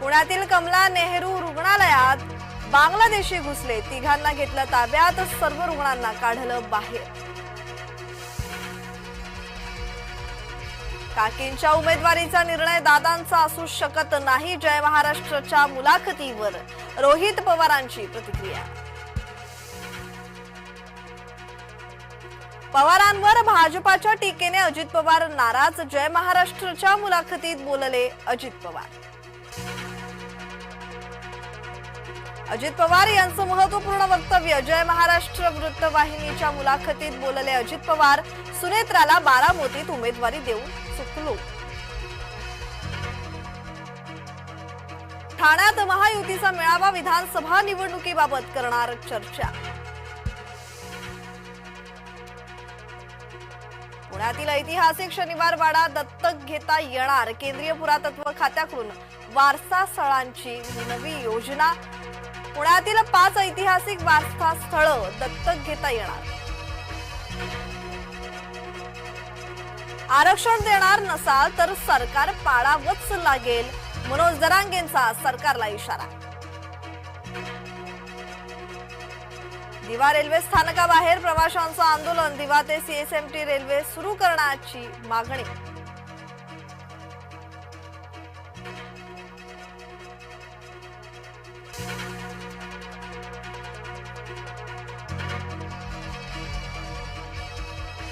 पुण्यातील कमला नेहरू रुग्णालयात बांगलादेशी घुसले. तिघांना घेतलं ताब्यात सर्व रुग्णांना काढलं बाहेर. काकींच्या उमेदवारीचा निर्णय दादांचा असू शकत नाही. जय महाराष्ट्रच्या मुलाखतीवर रोहित पवारांची प्रतिक्रिया. पवारांवर भाजपाच्या टीकेने अजित पवार नाराज. जय महाराष्ट्रच्या मुलाखतीत बोलले अजित पवार. अजित पवार यांचं महत्त्वपूर्ण वक्तव्य जय महाराष्ट्र वृत्तवाहिनीच्या मुलाखतीत बोलले अजित पवार सुनेत्राला बारामतीत उमेदवारी देऊन चुकलो. ठाण्यात महायुतीचा मेळावा विधानसभा निवडणुकीबाबत करणार चर्चा. पुण्यातील ऐतिहासिक शनिवार वाडा दत्तक घेता येणार. केंद्रीय पुरातत्व खात्याकडून वारसा स्थळांची नवी योजना. पुण्यातील पाच ऐतिहासिक वारसा स्थळ दत्तक घेता येणार. आरक्षण देणार नसाल तर सरकार पाळावंच लागेल. मनोज जरांगेंचा सरकारला इशारा. दिवा रेल्वे स्थानकाबाहेर प्रवाशांचं आंदोलन. दिवा ते सीएसएमटी रेल्वे सुरू करण्याची मागणी.